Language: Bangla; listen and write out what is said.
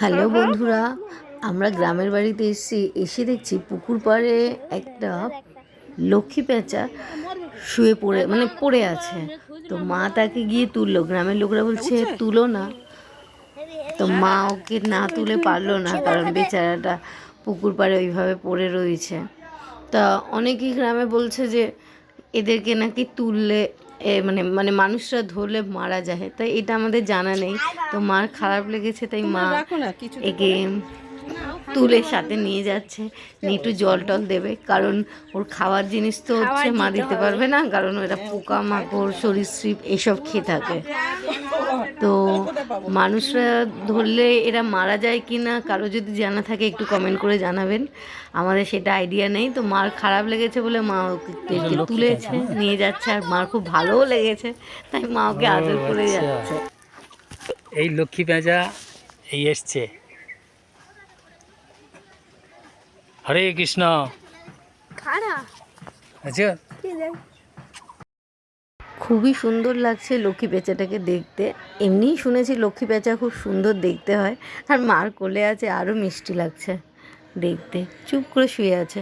হ্যালো বন্ধুরা, আমরা গ্রামের বাড়িতে এসেছি এসে দেখছি পুকুর পাড়ে একটা লক্ষ্মী পেঁচা শুয়ে পড়ে মানে পড়ে আছে। তো মা তাকে গিয়ে তুললো। গ্রামের লোকরা বলছে, তুলো না। তো মা ওকে না তুলে পারল না, কারণ বেচারাটা পুকুর পাড়ে ওইভাবে পড়ে রয়েছে। তা অনেকেই গ্রামে বলছে যে, এদেরকে নাকি তুললে এ মানে মানে মানুষরা ধরলে মারা যায়। তাই এটা আমাদের জানা নেই। তো মার খারাপ লেগেছে তাই মা একে তুলে সাথে নিয়ে যাচ্ছে। একটু জল টল দেবে কারণ ওর খাওয়ার জিনিস তো হচ্ছে মা দিতে পারবে না কারণ ওরা পোকা মাকড় সরীসৃপ এসব খেয়ে থাকে। তো মানুষরা ধরলে এরা মারা যায় কি না কারও যদি জানা থাকে একটু কমেন্ট করে জানাবেন। আমাদের সেটা আইডিয়া নেই তো মার খারাপ লেগেছে বলে মা ওকে তুলেছে নিয়ে যাচ্ছে আর মার খুব ভালোও লেগেছে তাই মা ওকে আদর করে যাচ্ছে। এই লক্ষ্মী পেঁচা এই এসছে। হরে কৃষ্ণ। আচ্ছা। খুবই সুন্দর লাগছে লক্ষ্মী পেঁচাটাকে দেখতে। এমনিই শুনেছি লক্ষ্মী পেঁচা খুব সুন্দর দেখতে হয়। আর মার কোলে আছে আরও মিষ্টি লাগছে দেখতে। চুপ করে শুয়ে আছে।